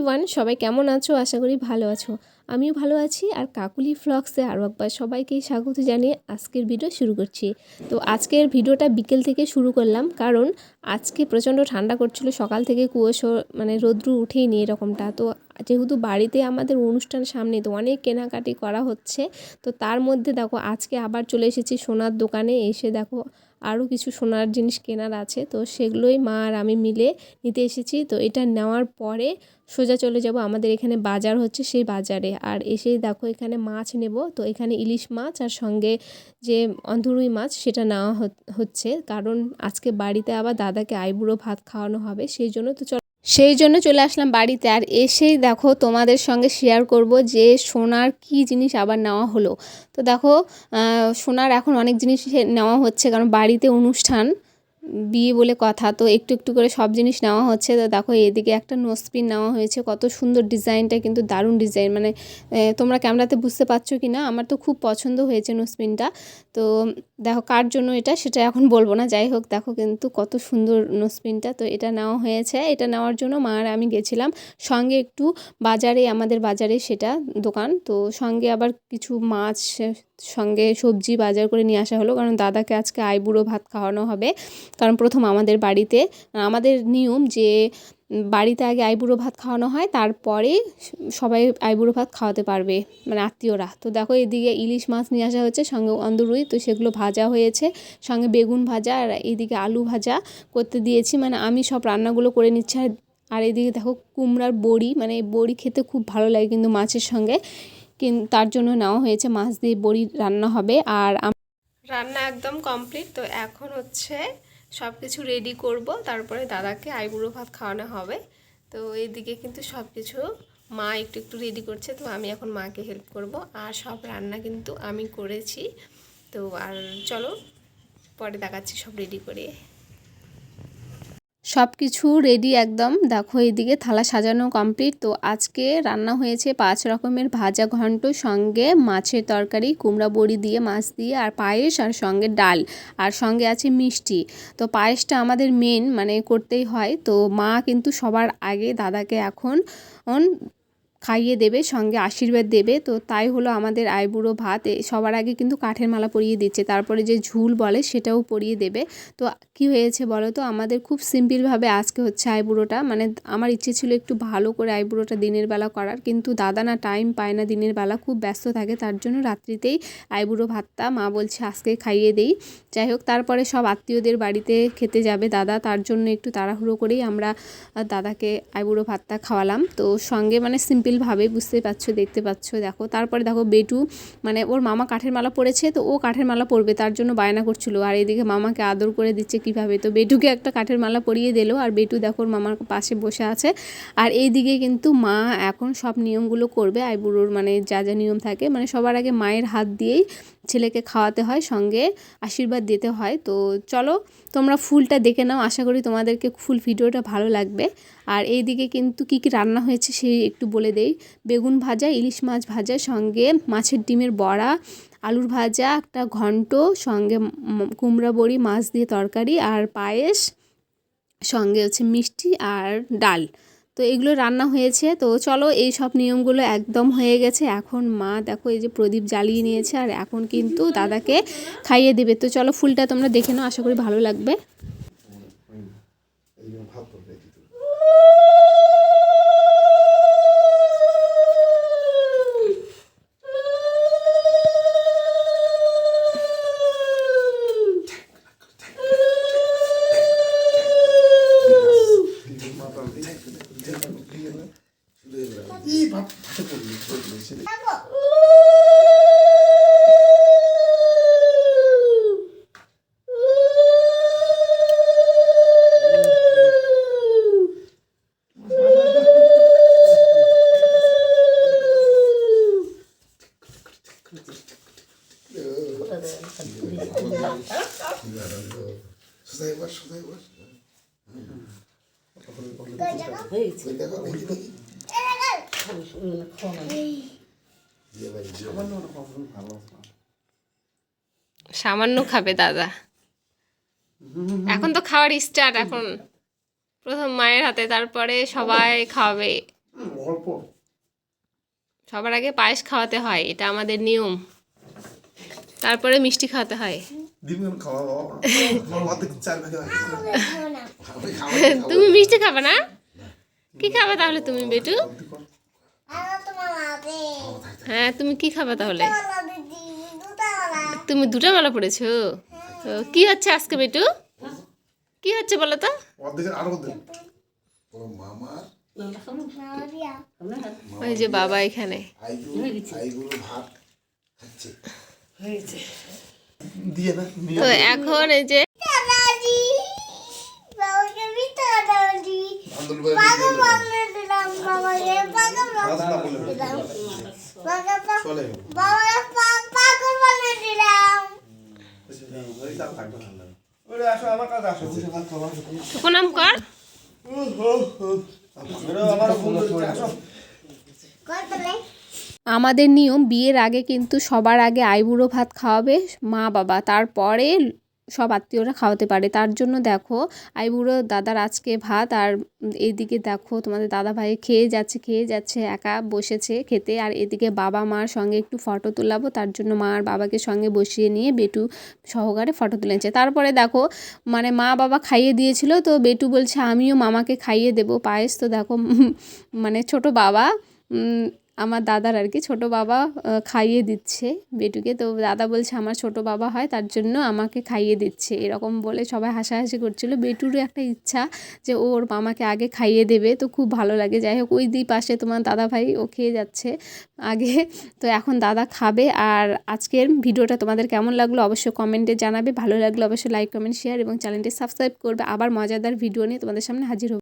Everyone সবাই কেমন আছো? আশা করি ভালো আছো। আমিও ভালো আছি আর কাকুলি ফ্লগসে আরও একবার সবাইকেই স্বাগত জানিয়ে আজকের ভিডিও শুরু করছি। তো আজকের ভিডিওটা বিকেল থেকে শুরু করলাম কারণ আজকে প্রচণ্ড ঠান্ডা করছিল, সকাল থেকে কুয়াশো মানে রোদ্রু উঠেই নি এরকমটা। তো যেহেতু বাড়িতে আমাদের অনুষ্ঠান সামনে, তো অনেক কেনাকাটি করা হচ্ছে। তো তার মধ্যে দেখো, আজকে আবার চলে এসেছি সোনার দোকানে, এসে দেখো আরও কিছু সোনার জিনিস কেনার আছে, তো সেগুলোই মা আর আমি মিলে নিতে এসেছি। তো এটা নেওয়ার পরে সোজা চলে যাব আমাদের এখানে বাজার হচ্ছে সেই বাজারে। আর এসেই দেখো এখানে মাছ নেব, তো এখানে ইলিশ মাছ আর সঙ্গে যে অন্ধরুই মাছ সেটা নেওয়া হচ্ছে। কারণ আজকে বাড়িতে আবার দাদাকে আইবুড়ো ভাত খাওয়ানো হবে, সেই জন্য তো চল সেই জন্য চলে আসলাম বাড়িতে আর এসেই দেখো তোমাদের সঙ্গে শেয়ার করব যে সোনার কি জিনিস আবার নেওয়া হলো। তো দেখো সোনার এখন অনেক জিনিস নেওয়া হচ্ছে, কারণ বাড়িতে অনুষ্ঠান। বিয়ে বলে কথা, তো একটু একটু করে সব জিনিস নেওয়া হচ্ছে। তো দেখো, এদিকে একটা নোসপিন নেওয়া হয়েছে, কত সুন্দর ডিজাইনটা, কিন্তু দারুণ ডিজাইন। মানে তোমরা ক্যামেরাতে বুঝতে পারছ কি না আমার তো খুব পছন্দ হয়েছে নোসপিনটা তো দেখো, কার জন্য এটা সেটা এখন বলব না। যাই হোক, দেখো কিন্তু কত সুন্দর নোসপিনটা তো এটা নেওয়া হয়েছে। এটা নেওয়ার জন্য মা আর আমি গেছিলাম। সঙ্গে একটু বাজারে, আমাদের বাজারে সেটা দোকান। তো সঙ্গে আবার কিছু মাছ সঙ্গে সবজি বাজার করে নিয়ে আসা হলো। কারণ দাদাকে আজকে আইবুড়ো ভাত খাওয়ানো হবে। কারণ প্রথম আমাদের বাড়িতে, আমাদের নিয়ম যে, বাড়িতে আগে আইবুড়ো ভাত খাওয়ানো হয়, তারপরে সবাই আইবুড়ো ভাত খাওয়াতে পারবে মানে আত্মীয়রা। তো দেখো এদিকে ইলিশ মাছ নিয়ে আসা হচ্ছে সঙ্গে অন্দরুই তো সেগুলো ভাজা হয়েছে, সঙ্গে বেগুন ভাজা আর এদিকে আলু ভাজা করতে দিয়েছি মানে আমি সব রান্নাগুলো করে নিচ্ছি, আর আর এদিকে দেখো কুমড়ার বড়ি মানে বড়ি খেতে খুব ভালো লাগে কিন্তু মাছের সঙ্গে কিন্তু তার জন্য নেওয়া হয়েছে, মাছ দিয়ে বড়ি রান্না হবে, আর রান্না একদম কমপ্লিট, তো এখন হচ্ছে সব কিছু রেডি করব। তারপরে দাদাকে আইবুড়ো ভাত খাওয়ানো হবে। তো এইদিকে কিন্তু সব কিছু মা একটু একটু রেডি করছে। তো আমি এখন মাকে হেল্প করব। আর সব রান্না কিন্তু আমি করেছি। তো আর চলো, পরে দেখাচ্ছি সব রেডি করে সব কিছু রেডি একদম। দেখো এইদিকে থালা সাজানো কমপ্লিট তো আজকে রান্না হয়েছে পাঁচ রকমের ভাজা ঘন্ট, সঙ্গে মাছের তরকারি, কুমড়া বড়ি দিয়ে মাছ দিয়ে, আর পায়েস আর সঙ্গে ডাল। আর সঙ্গে আছে মিষ্টি। তো পায়েসটা আমাদের মেন মানে করতেই হয়। তো মা কিন্তু সবার আগে দাদাকে এখন খাইয়ে দেবে, সঙ্গে আশীর্বাদ দেবে। তো তাই হলো আমাদের আইবুড়ো ভাত। সবার আগে কিন্তু কাঠের মালা পরিয়ে দিচ্ছে। তারপরে যে ঝুল বলে সেটাও পরিয়ে দেবে। তো কি হয়েছে বলো তো? আমাদের খুব সিম্পলভাবে আজকে হচ্ছে আইবুড়োটা। মানে আমার ইচ্ছে ছিল একটু ভালো করে আইবুড়োটা দিনের বেলা করার। কিন্তু দাদা না টাইম পায় না দিনের বেলা। খুব ব্যস্ত থাকে। তার জন্য রাত্রিতেই আইবুড়ো ভাতটা মা বলছে আজকে খাইয়ে দেই। যাই হোক, তারপরে সব আত্মীয়দের বাড়িতে খেতে যাবে দাদা। তার জন্য একটু তাড়াহুড়ো করেই আমরা দাদাকে আইবুড়ো ভাতটা খাওয়ালাম। তো সঙ্গে মানে সিম্পল সিম্পলভাবে বুঝতে পারছ, দেখতে পাচ্ছ। দেখো, তারপরে দেখো বেটু মানে ওর মামা কাঠের মালা পরেছে, তো ও কাঠের মালা পরবে, তার জন্য বায়না করছিল। আর এদিকে মামাকে আদর করে দিচ্ছে কীভাবে? তো বেটুকে একটা কাঠের মালা পরিয়ে দিল, আর বেটু দেখো ওর মামার পাশে বসে আছে। আর এই দিকে কিন্তু মা এখন সব নিয়মগুলো করবে, আইবুড়োর মানে যা যা নিয়ম থাকে মানে সবার আগে মায়ের হাত দিয়েই ছেলেকে খাওয়াতে হয়, সঙ্গে আশীর্বাদ দিতে হয়। তো চলো, তোমরা ফুলটা দেখে নাও। আশা করি তোমাদেরকে ফুল ভিডিওটা ভালো লাগবে। আর এই দিকে কিন্তু কী কী রান্না হয়েছে সেই একটু বলে দেই। বেগুন ভাজা, ইলিশ মাছ ভাজা, সঙ্গে মাছের ডিমের বড়া, আলুর ভাজা, একটা ঘন্ট, সঙ্গে কুমড়া বড়ি, মাছ দিয়ে তরকারি, আর পায়েস, সঙ্গে হচ্ছে মিষ্টি আর ডাল। তো এগুলো রান্না হয়েছে। তো চলো এই সব নিয়মগুলো একদম হয়ে গেছে। এখন মা দেখো এই যে প্রদীপ জ্বালিয়ে নিয়েছে আর এখন কিন্তু দাদাকে খাইয়ে দেবে। তো চলো ফুলটা তোমরা দেখে নাও, আশা করি ভালো লাগবে। 小狗。সামান্য খাবে দাদা। এখন তো খাওয়ার স্টার্ট এখন প্রথম মায়ের হাতে, তারপরে সবাই অল্প সবার আগে পায়েস খাওয়াতে হয়, এটা আমাদের নিয়ম। তারপরে মিষ্টি খাওয়াতে হয়। তুমি মিষ্টি খাবে না? কি খাবে তাহলে তুমি বেটু? হ্যাঁ তুমি কি খাবে তাহলে? তুমি দুটো মালা পড়েছো? তো কি হচ্ছে আজকে বেটু? কি হচ্ছে বলো তো? ওই যে বাবা এখানে। তো এখন এই যে আন্দোলন করে প্রণাম আমাদের নিয়ম বিয়ের আগে কিন্তু সবার আগে আইবুড়ো ভাত খাওয়াবে মা বাবা। তারপরে সব আত্মীয়রা খাওয়াতে পারে। তার জন্য দেখো, আইবুড়ো দাদার আজকে ভাত আর এইদিকে দেখো তোমাদের দাদা ভাই খেয়ে যাচ্ছে খেয়ে যাচ্ছে, একা বসেছে খেতে। আর এদিকে বাবা মার সঙ্গে একটু ফটো তোলাবো, তার জন্য মা আর বাবাকে সঙ্গে বসিয়ে নিয়ে বেটু সহকারে ফটো তুলেছে তারপরে দেখো মানে মা বাবা খাইয়ে দিয়েছিল তো বেটু বলছে, আমিও মামাকে খাইয়ে দেবো, পায়েস। তো দেখো মানে ছোট বাবা আমার দাদার আর কি, ছোট বাবা খাইয়ে দিচ্ছে বেটুকে। তো দাদা বলছে, আমার ছোট বাবা হয়, তার জন্য আমাকে খাইয়ে দিচ্ছে। এরকম বলে সবাই হাসাহাসি করছিল। বেটুরও একটা ইচ্ছা যে ওর মামাকে আগে খাইয়ে দেবে, তো খুব ভালো লাগে। যাই হোক, ওই দুই পাশে তোমার দাদা ভাই ও খেয়ে যাচ্ছে আগে। তো এখন দাদা খাবে। আর আজকের ভিডিওটা তোমাদের কেমন লাগল অবশ্যই কমেন্টে জানাবে। ভালো লাগল অবশ্যই লাইক, কমেন্ট, শেয়ার এবং চ্যানেলটি সাবস্ক্রাইব করবে। আবার মজাদার ভিডিও নিয়ে তোমাদের সামনে হাজির হব।